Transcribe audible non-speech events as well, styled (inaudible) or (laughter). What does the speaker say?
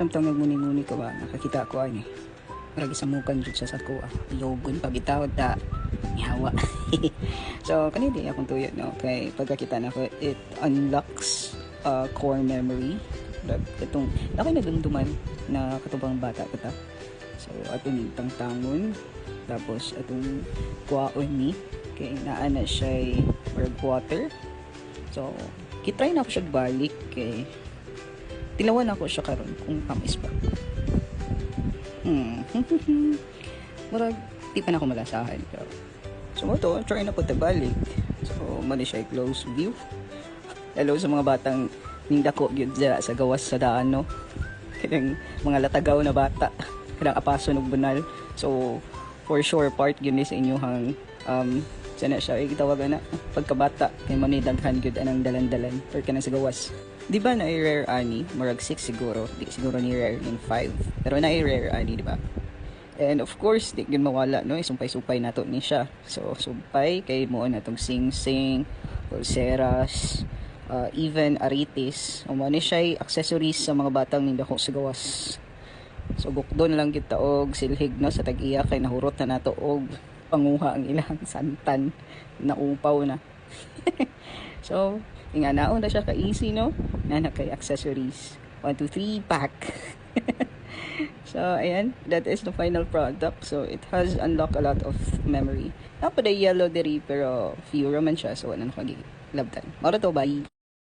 Samtang nagmuni-muni ko ba, nakakita ko ani. Marag isamukan jud sa kuha. Yogon pabitaw ta. Ihawa. (laughs) so, kanina akong tuyo, no? Kay pagkakita na ko, it unlocks uh, core memory. Like, itong, ako nagdumduman na katubang bata ko ta. So, atong tangtangon. Tapos, atong kuwaon ni. Kay naana siya marag water. So, kitry na ako siya balik kay tilawan ako siya karon kung tamis ba. Hmm. (laughs) Murag, di pa na ako malasahan. So, so mo to, try na po balik. So, mali siya close view. Hello sa mga batang nindako gyud dira sa gawas sa daan no. (laughs) Kanang mga latagaw na bata. (laughs) Kanang apaso og bunal. So, for sure part gyud ni sa inyong um sana siya ay gitawagan na pagkabata kay manidaghan gyud anang dalan-dalan or kanang sa gawas. Di ba na rare ani? Murag 6 siguro. Di siguro ni rare in 5. Pero na rare ani, di ba? And of course, di yun mawala, no? Isumpay-supay nato ni siya. So, sumpay, kay mo na itong sing-sing, pulseras, uh, even aritis. O mo ni siya accessories sa mga batang nindako sa gawas. So, bukdo na lang kita og silhig no, sa tag-iya kay nahurot na nato og panguha ang ilang (laughs) santan na upaw na. (laughs) so, nga naon na siya ka-easy, no? Na na kay accessories. 1, 2, 3, pack. (laughs) so, ayan. That is the final product. So, it has unlocked a lot of memory. Napada yellow diri, pero few man siya. So, ano nakagigilabtan. Mara to, bye!